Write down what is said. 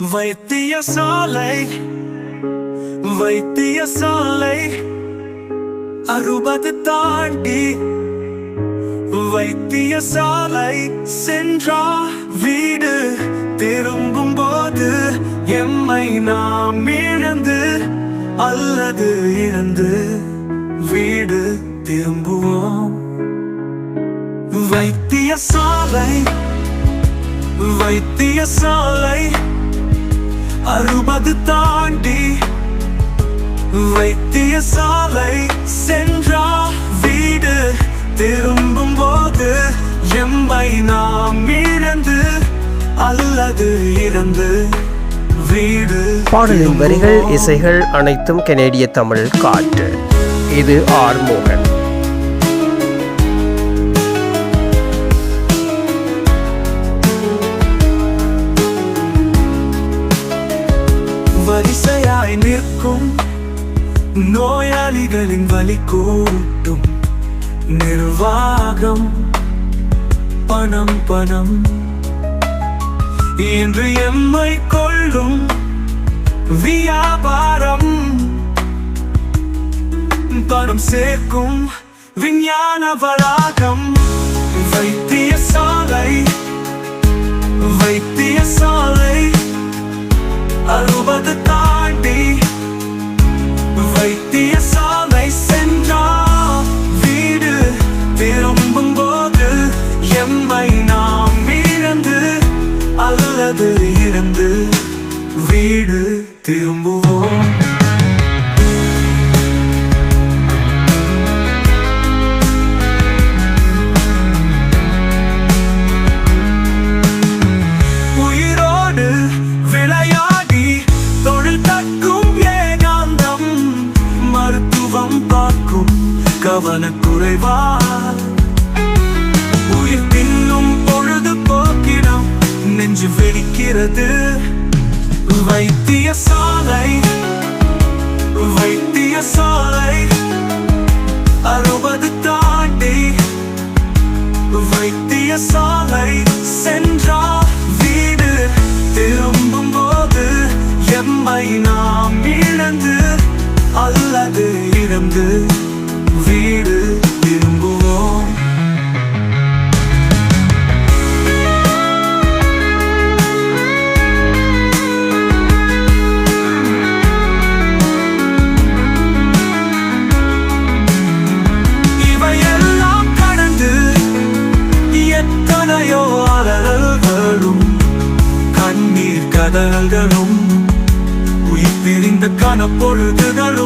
வைத்திய சாலை வைத்திய சாலை அறுபது தாண்டி. வைத்திய சாலை சென்றா வீடு திரும்பும் போது எம்மை நாம் இழந்து அல்லது இழந்து வீடு திரும்புவோம். வைத்திய சாலை வைத்திய சாலை அறுபது தாண்டி வைத்தியசாலை சென்றா வீடு. திரும்பும் போது எம்மை நாம் இழந்து அல்லது இறந்து வீடு. பாடலின் வரிகள் இசைகள் அனைத்தும் கனேடிய தமிழ் காற்று. இது ஆர் மோகன். வரிசையாய் நிற்கும். நோயாளிகளின் வலி கூட்டும். நிர்வாகம் பணம் பணம். இன்று எம்மை கொள்ளும் வியாபாரம். பணம் சேர்க்கும் விஞ்ஞான வளாகம். வைத்திய சாலை அல்லது இறந்து வீடு திரும்புவோம். உயிரோடு விளையாடி தொழில் தக்கும் ஏகாந்தம் மருத்துவம் பார்க்கும் கவனக்குறைவா நெஞ்சு வெடிக்கிறது. வைத்தியசாலை வைத்தியசாலை அறுபது தாண்டி. வைத்தியசாலை சென்றா வீடு. திரும்பும் போது எம்மை நாம் இழந்து அல்லது இழந்து கண்ணீர் கதறல்களும் உயிர் பிரிந்த கனப்பொழுதுகளும் ஒரு